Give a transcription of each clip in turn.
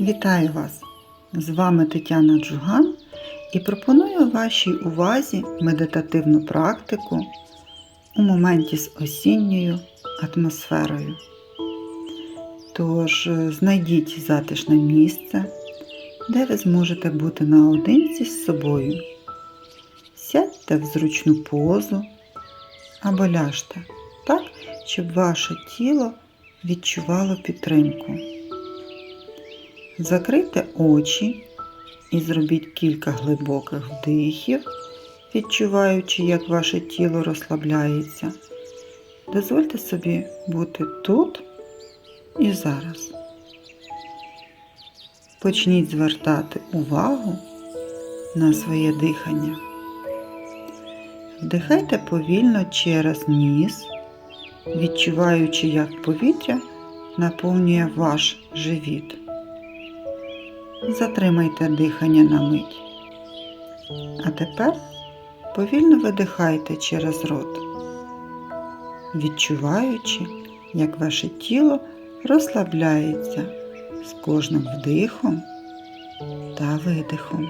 Вітаю вас! З вами Тетяна Джуган і пропоную вашій увазі медитативну практику у моменті з осінньою атмосферою. Тож е, знайдіть затишне місце, де ви зможете бути наодинці з собою. Сядьте в зручну позу або ляжте так, щоб ваше тіло відчувало підтримку. Закрийте очі і зробіть кілька глибоких вдихів, відчуваючи, як ваше тіло розслабляється. Дозвольте собі бути тут і зараз. Почніть звертати увагу на своє дихання. Вдихайте повільно через ніс, відчуваючи, як повітря наповнює ваш живіт. Затримайте дихання на мить. А тепер повільно видихайте через рот, відчуваючи, як ваше тіло розслабляється з кожним вдихом та видихом.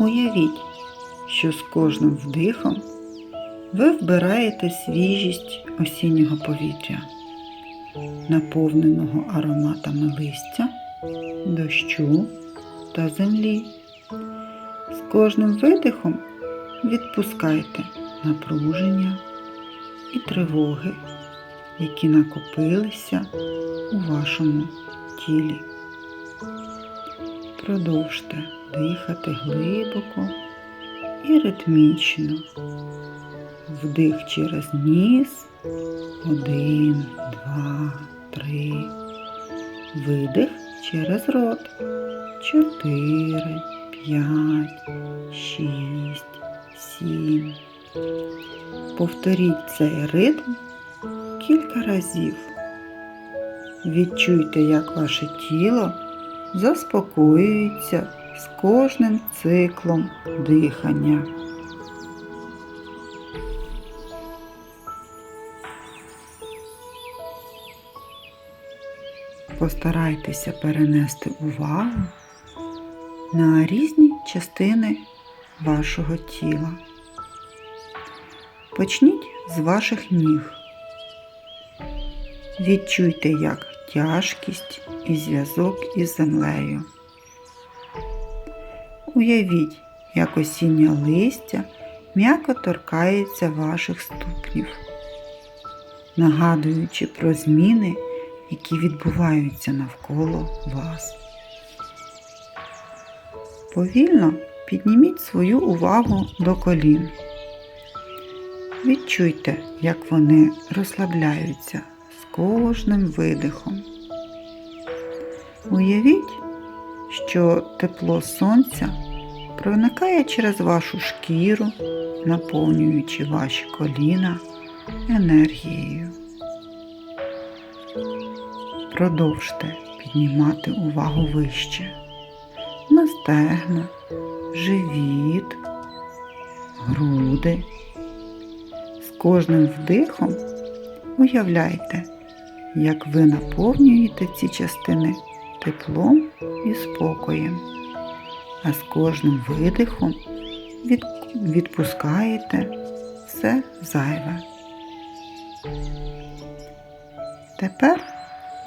Уявіть, що з кожним вдихом ви вбираєте свіжість осіннього повітря наповненого ароматами листя, дощу та землі. З кожним видихом відпускайте напруження і тривоги, які накопилися у вашому тілі. Продовжте дихати глибоко і ритмічно. Вдих через ніс. Один, два, три. Видих через рот. Чотири, п'ять, шість, сім. Повторіть цей ритм кілька разів. Відчуйте, як ваше тіло заспокоюється з кожним циклом дихання. Постарайтеся перенести увагу на різні частини вашого тіла. Почніть з ваших ніг. Відчуйте, як тяжкість і зв'язок із землею. Уявіть, як осіннє листя м'яко торкається ваших ступнів, нагадуючи про зміни які відбуваються навколо вас. Повільно підніміть свою увагу до колін. Відчуйте, як вони розслабляються з кожним видихом. Уявіть, що тепло сонця проникає через вашу шкіру, наповнюючи ваші коліна енергією. Продовжте піднімати увагу вище на стегна, живіт, груди. З кожним вдихом уявляйте, як ви наповнюєте ці частини теплом і спокоєм, а з кожним видихом відпускаєте все зайве. Тепер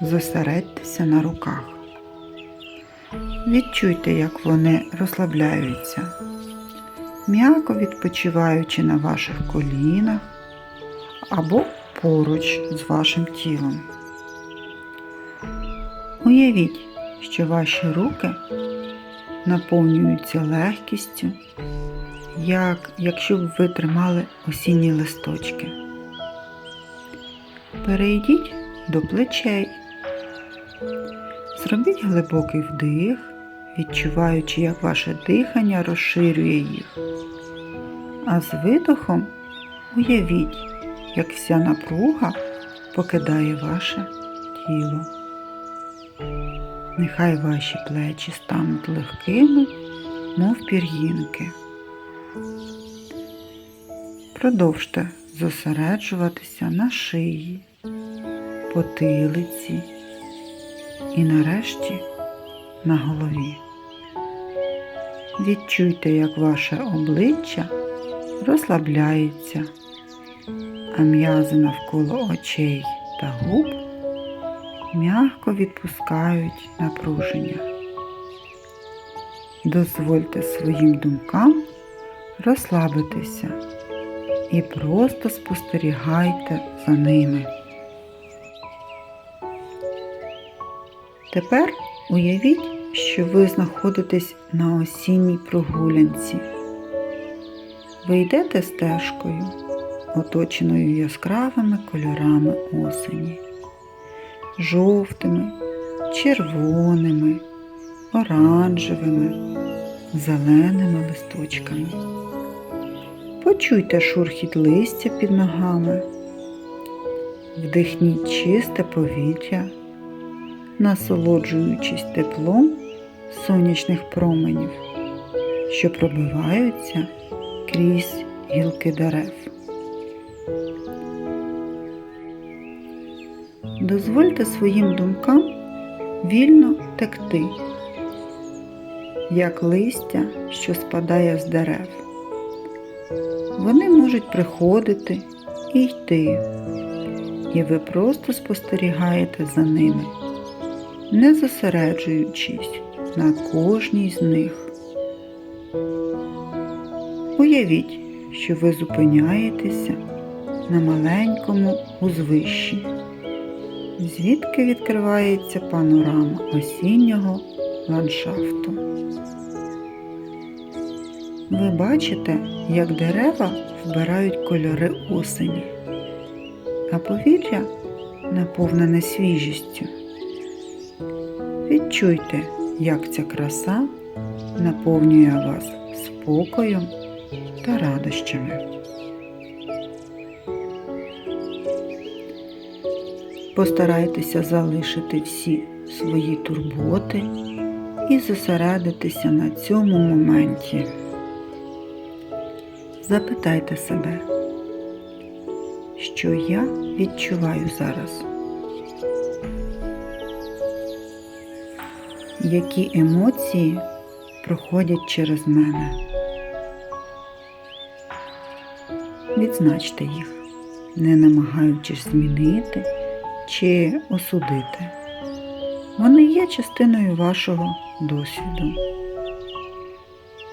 зосередьтеся на руках. Відчуйте, як вони розслабляються, м'яко відпочиваючи на ваших колінах або поруч з вашим тілом. Уявіть, що ваші руки наповнюються легкістю, як якщо б ви тримали осінні листочки. Перейдіть до плечей. Зробіть глибокий вдих, відчуваючи, як ваше дихання розширює їх. А з видохом уявіть, як вся напруга покидає ваше тіло. Нехай ваші плечі стануть легкими, мов пір'їнки. Продовжте зосереджуватися на шиї, потилиці і нарешті на голові. Відчуйте, як ваше обличчя розслабляється, а м'язи навколо очей та губ м'яко відпускають напруження. Дозвольте своїм думкам розслабитися і просто спостерігайте за ними. Тепер уявіть, що ви знаходитесь на осінній прогулянці. Ви йдете стежкою, оточеною яскравими кольорами осені, жовтими, червоними, оранжевими, зеленими листочками. Почуйте шурхіт листя під ногами, вдихніть чисте повітря, насолоджуючись теплом сонячних променів, що пробиваються крізь гілки дерев. Дозвольте своїм думкам вільно текти, як листя, що спадає з дерев. Вони можуть приходити і йти, і ви просто спостерігаєте за ними, не зосереджуючись на кожній з них. Уявіть, що ви зупиняєтеся на маленькому узвищі, звідки відкривається панорама осіннього ландшафту. Ви бачите, як дерева вбирають кольори осені, а повітря наповнене свіжістю. Відчуйте, як ця краса наповнює вас спокоєм та радощами. Постарайтеся залишити всі свої турботи і зосередитися на цьому моменті. Запитайте себе, що я відчуваю зараз, які емоції проходять через мене. Відзначте їх, не намагаючись змінити чи осудити. Вони є частиною вашого досвіду.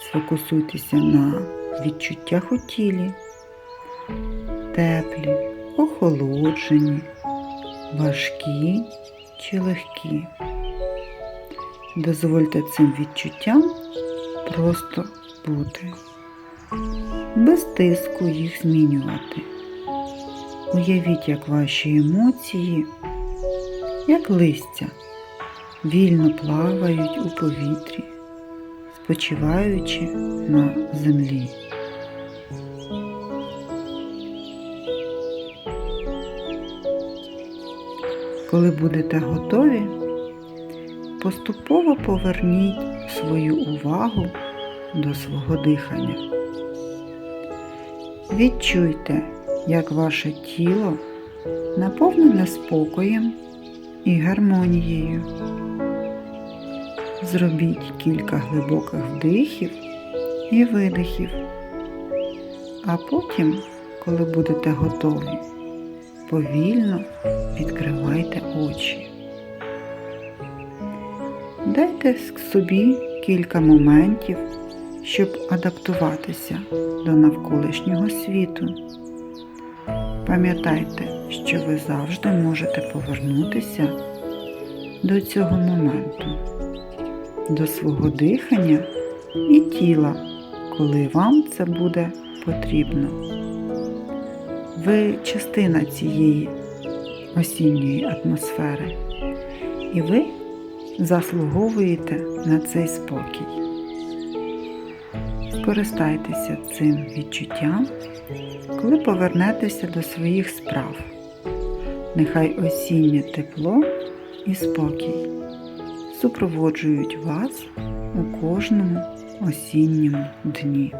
Сфокусуйтеся на відчуттях у тілі, теплі, охолоджені, важкі чи легкі. Дозвольте цим відчуттям просто бути, без тиску їх змінювати. Уявіть, як ваші емоції, як листя, вільно плавають у повітрі, спочиваючи на землі. Коли будете готові, поступово поверніть свою увагу до свого дихання. Відчуйте, як ваше тіло наповнене спокоєм і гармонією. Зробіть кілька глибоких вдихів і видихів, а потім, коли будете готові, повільно відкривайте очі. Дайте собі кілька моментів, щоб адаптуватися до навколишнього світу. Пам'ятайте, що ви завжди можете повернутися до цього моменту, до свого дихання і тіла, коли вам це буде потрібно. Ви частина цієї осінньої атмосфери, і ви заслуговуєте на цей спокій. Скористайтеся цим відчуттям, коли повернетеся до своїх справ. Нехай осіннє тепло і спокій супроводжують вас у кожному осінньому дні.